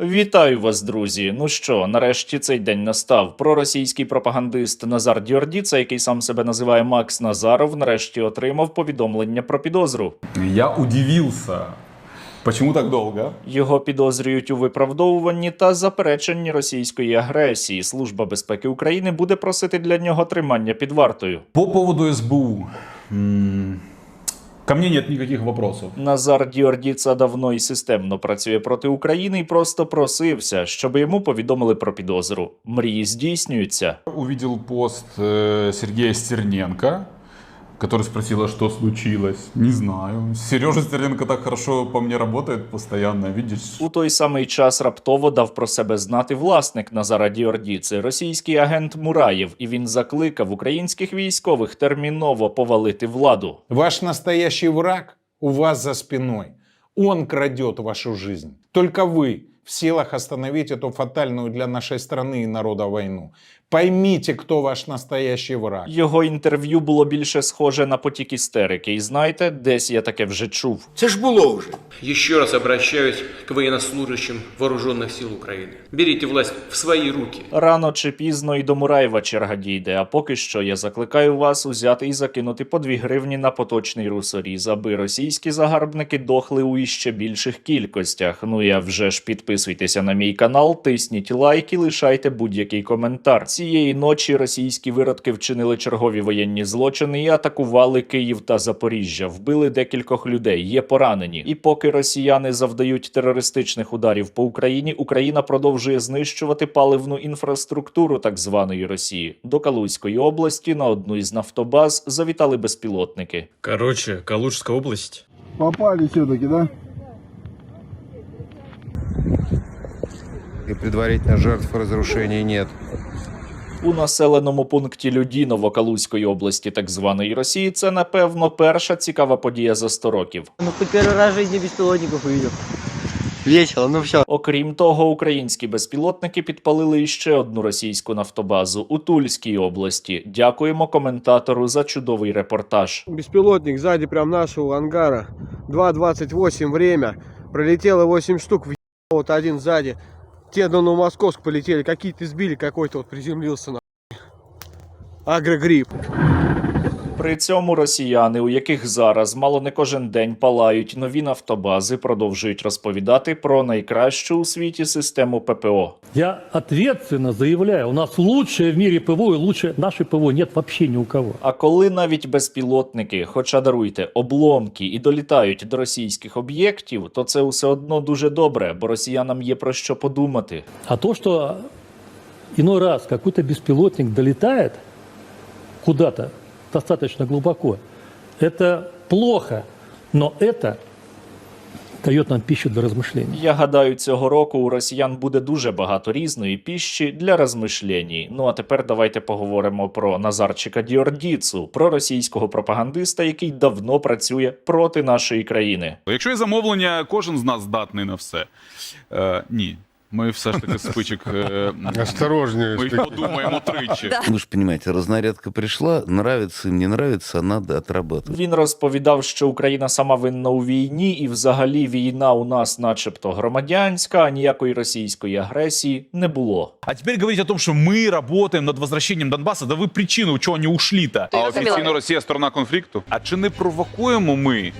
Вітаю вас, друзі. Ну що, нарешті цей день настав. Проросійський пропагандист Назар Діордіца, який сам себе називає Макс Назаров, нарешті отримав повідомлення про підозру. Я удивился. Почему так долго? Його підозрюють у виправдовуванні та запереченні російської агресії. Служба безпеки України буде просити для нього тримання під вартою. По поводу СБУ. м, Ко мне нет никаких вопросов. Назар Діордіца давно і системно працює проти України і просто просився, щоб йому повідомили про підозру. Мрії здійснюються. Увидел пост э, Сергея Стерненко, который спросил, а что случилось. Не знаю. Сережа Стерненко так хорошо по мне работает постоянно, видишь? У той самий час раптово дав про себе знати власник Назара Діордіци, російський агент Мураєв, і він закликав українських військових терміново повалити владу. Ваш настоящий враг у вас за спиной. Он крадет вашу жизнь. Только вы в силах остановить эту фатальную для нашей страны и народа войну. Поймите, кто ваш настоящий враг. Його інтерв'ю було більше схоже на потік істерики, і знаєте, десь я таке вже чув. Це ж було вже. Еще раз обращаюсь к военнослужащим вооруженных сил Украины. Берите власть в свои руки. Рано чи пізно і до Мураєва черга дійде. А поки що я закликаю вас узяти і закинути по 2 гривні на поточний русоріз, аби російські загарбники дохли у іще більших кількостях. Ну я вже ж підписуйтеся на мій канал, тисніть лайк і лишайте будь-який коментар. Цієї ночі російські виродки вчинили чергові воєнні злочини і атакували Київ та Запоріжжя. Вбили декількох людей, є поранені. І поки росіяни завдають терористичних ударів по Україні, Україна продовжує знищувати паливну інфраструктуру так званої Росії. До Калузької області на одну із нафтобаз завітали безпілотники. Короче, Калужская область. Попали все-таки, да? И предварительно жертв разрушений нет. У населеному пункті Людіново Калузької області так званої Росії це напевно перша цікава подія за 100 років. Ну, хоть первый раз в жизни беспилотников увидел. Весело, ну все. Окрім того, українські безпілотники підпалили іще одну російську нафтобазу у Тульській області. Дякуємо коментатору за чудовий репортаж. Беспилотник сзади прям нашего ангара. 2.28 время. Пролетело 8 штук, в вот один сзади. Те на Новомосковск полетели, какие-то сбили, какой-то вот приземлился на Агрогрипп. При цьому росіяни, у яких зараз мало не кожен день палають нові нафтобази, продовжують розповідати про найкращу у світі систему ППО. Я ответственно заявляю, у нас лучшее в мире ПВО и лучше нашей ПВО нет вообще ни у кого. А коли навіть безпілотники, хоча даруйте, обломки і долітають до російських об'єктів, то це все одно дуже добре, бо росіянам є про що подумати. А то, что иной раз какой-то беспилотник долетает куда-то достаточно глубоко, это плохо, но это дает нам пищу для размышлений. Я гадаю, цього року у росіян буде дуже багато різної піщі для розмишлень. Ну а тепер давайте поговоримо про Назарчика Діордіцу, про російського пропагандиста, який давно працює проти нашої країни. Якщо є замовлення, кожен з нас здатний на все. Е, ні. Ми все ж таки спичок. Е, Осторожнее. ми подумаємо тричі. Вы же понимаете, разнарядка пришла, нравится им, не нравится, надо отрабатывать. Він розповідав, що Україна сама винна у війні, і взагалі війна у нас, начебто, громадянська, а ніякої російської агресії не було. А теперь говорить о том, что мы работаем над возвращением Донбасса, да ви причину, чого вони ушли-то. А офіційно Росія сторона конфлікту. А чи не провокуємо ми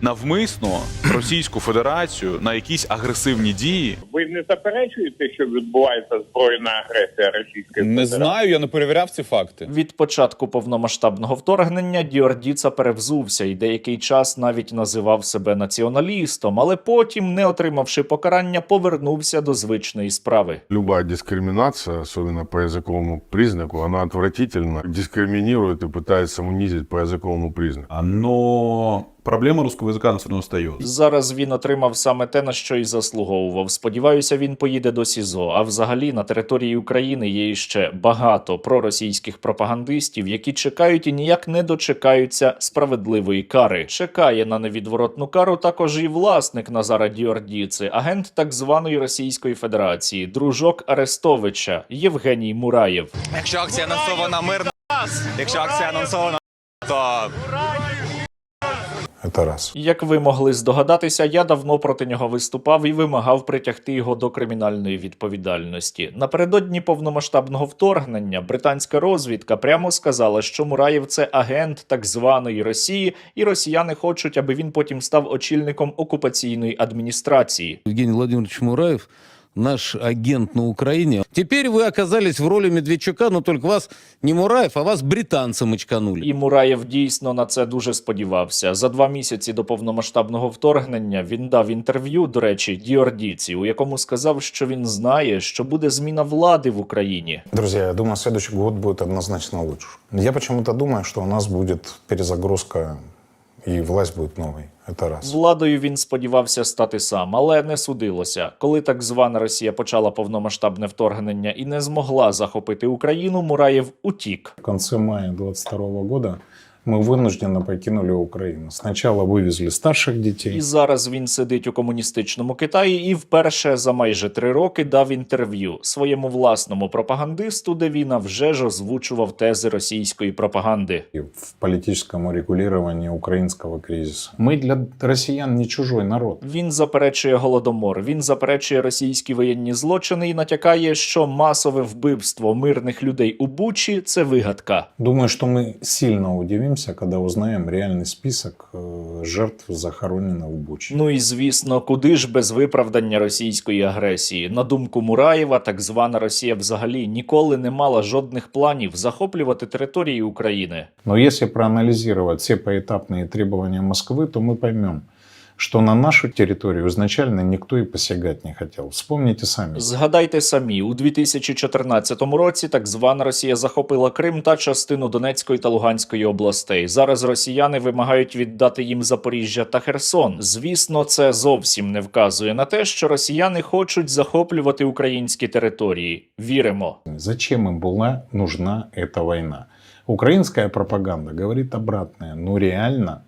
навмисно Російську Федерацію на якісь агресивні дії? Ви не заперечуєте, що відбувається збройна агресія Російської Не Федерації? знаю, я не перевіряв ці факти. Від початку повномасштабного вторгнення Діордіца перевзувся і деякий час навіть називав себе націоналістом, але потім, не отримавши покарання, повернувся до звичної справи. Любая дискриминация, особенно по языковому признаку, она отвратительна. Дискриминирует и пытается унизить по языковому признаку. Но проблема русского языка, она все остается. Зараз він отримав саме те, на що й заслуговував. Сподіваюся, він поїде до СІЗО. А взагалі на території України є ще багато проросійських пропагандистів, які чекають і ніяк не дочекаються справедливої кари. Чекає на невідворотну кару також і власник Назара Діордіци, агент так званої Російської Федерації, дружок Арестовича Євгеній Мураєв. Якщо акція анонсована мирно, якщо акція анонсована, то Это раз. Як ви могли здогадатися, я давно проти нього виступав і вимагав притягти його до кримінальної відповідальності. Напередодні повномасштабного вторгнення британська розвідка прямо сказала, що Мураєв це агент так званої Росії, і росіяни хочуть, аби він потім став очільником окупаційної адміністрації. Евгений Владимирович Мураев наш агент на Украине. Теперь вы оказались в роли Медведчука, но только вас не Мураев, а вас британцы мочканули. І Мураєв дійсно на це дуже сподівався. За два місяці до повномасштабного вторгнення він дав інтерв'ю, до речі, Діордіці, у якому сказав, що він знає, що буде зміна влади в Україні. Друзья, я думаю, следующий год будет однозначно лучше. Я почему-то думаю, что у нас будет перезагрузка и власть будет новой. Это раз. Владою він сподівався стати сам, але не судилося. Коли так звана Росія почала повномасштабне вторгнення і не змогла захопити Україну, Мураєв утік. В кінці мая 22 года мы вынужденно покинули Украину. Сначала вывезли старших детей. І зараз він сидить у комуністичному Китаї і вперше за майже три роки дав інтерв'ю своєму власному пропагандисту, де він вже ж озвучував тези російської пропаганди. в политическом урегулировании украинского кризиса. Мы для россиян не чужой народ. Він заперечує голодомор, він заперечує російські воєнні злочини і натякає, що масове вбивство мирних людей у Бучі це вигадка. Думаю, что мы сильно удивимся, когда узнаем реальный список э, жертв, захороненных в Буче. Ну і звісно, куди ж без виправдання російської агресії? На думку Мураєва, так звана Росія взагалі ніколи не мала жодних планів захоплювати території України. Но если проанализировать все поэтапные требования Москвы, то мы поймем, что на нашу территорию изначально никто и посягать не хотел. Вспомните сами. Згадайте самі, у 2014 році так звана Росія захопила Крим та частину Донецької та Луганської областей. Зараз росіяни вимагають віддати їм Запоріжжя та Херсон. Звісно, це зовсім не вказує на те, що росіяни хочуть захоплювати українські території. Віримо. Зачем им была нужна эта война? Украинская пропаганда говорит обратное. Но реально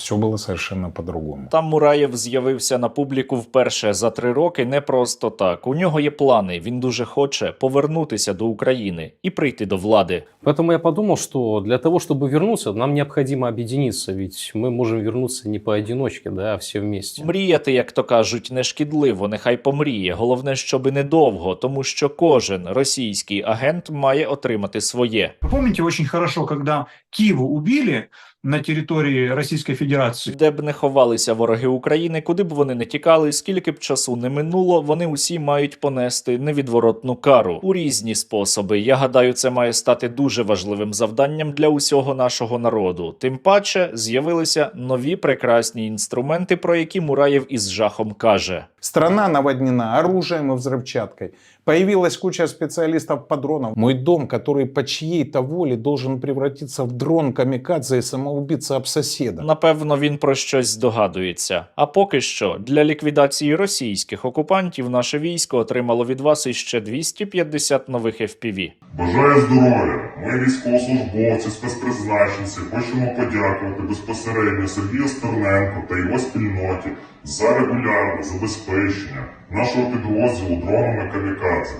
все было совершенно по-другому. Там Мураєв з'явився на публіку вперше за три роки не просто так. У нього є плани. Він дуже хоче повернутися до України і прийти до влади. Поэтому я подумал, что для того, чтобы вернуться, нам необходимо объединиться, ведь мы можем вернуться не поодиночке, да, а все вместе. Мріяти, як то кажуть, не шкідливо, нехай помріє. Головне, щоби недовго, тому що кожен російський агент має отримати своє. Вы помните очень хорошо, когда Киеву убили на территории Российской Федерации? Де б не ховалися вороги України, куди б вони не тікали, скільки б часу не минуло, вони усі мають понести невідворотну кару у різні способи. Я гадаю, це має стати дуже важливим завданням для усього нашого народу. Тим паче з'явилися нові прекрасні інструменти, про які Мураєв із жахом каже. Страна наводнена оружием и взрывчаткой. Появилась куча специалистов по дронам. Мой дом, который по чьей-то воле должен превратиться в дрон камикадзе и самоубийца об соседа. Напевно, він про щось здогадується. А поки що для ліквідації російських окупантів наше військо отримало від вас іще 250 нових FPV. Бажаю здоров'я! Ми, військовослужбовці, спецпризначенці, хочемо подякувати безпосередньо Сергію Стерненку та його спільноті за регулярне забезпечення нашого підрозділу дронами камікадзе.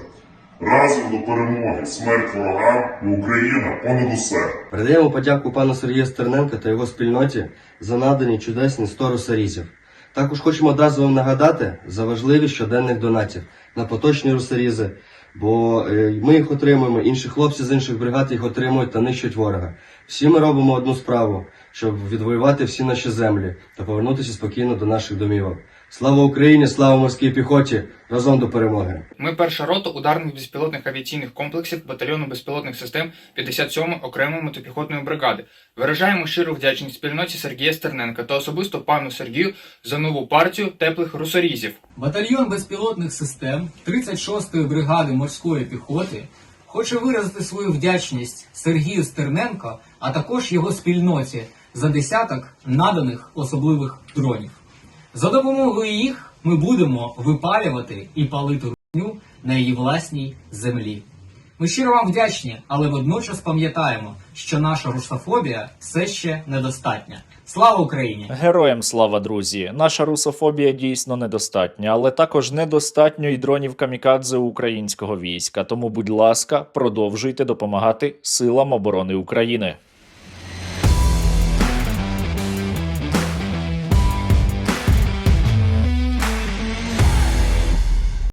Разом до перемоги, смерть ворогам і Україна понад усе! Передаємо подяку пану Сергію Стерненко та його спільноті за надані чудесні 100 русарізів. Також хочемо одразу вам нагадати за важливість щоденних донатів на поточні русарізи, бо е, ми їх отримуємо, інші хлопці з інших бригад їх отримують та нищать ворога. Всі ми робимо одну справу, щоб відвоювати всі наші землі та повернутися спокійно до наших домівок. Слава Україні, слава морській піхоті! Разом до перемоги! Ми перша рота ударних безпілотних авіаційних комплексів батальйону безпілотних систем 57-ї окремої мотопіхотної бригади. Виражаємо щиру вдячність спільноті Сергія Стерненка та особисто пану Сергію за нову партію теплих русорізів. Батальйон безпілотних систем 36-ї бригади морської піхоти хоче виразити свою вдячність Сергію Стерненко, а також його спільноті за десяток наданих особливих дронів. За допомогою їх ми будемо випалювати і палити русню на її власній землі. Ми щиро вам вдячні, але водночас пам'ятаємо, що наша русофобія все ще недостатня. Слава Україні! Героям слава, друзі! Наша русофобія дійсно недостатня, але також недостатньо і дронів камікадзе українського війська. Тому, будь ласка, продовжуйте допомагати силам оборони України.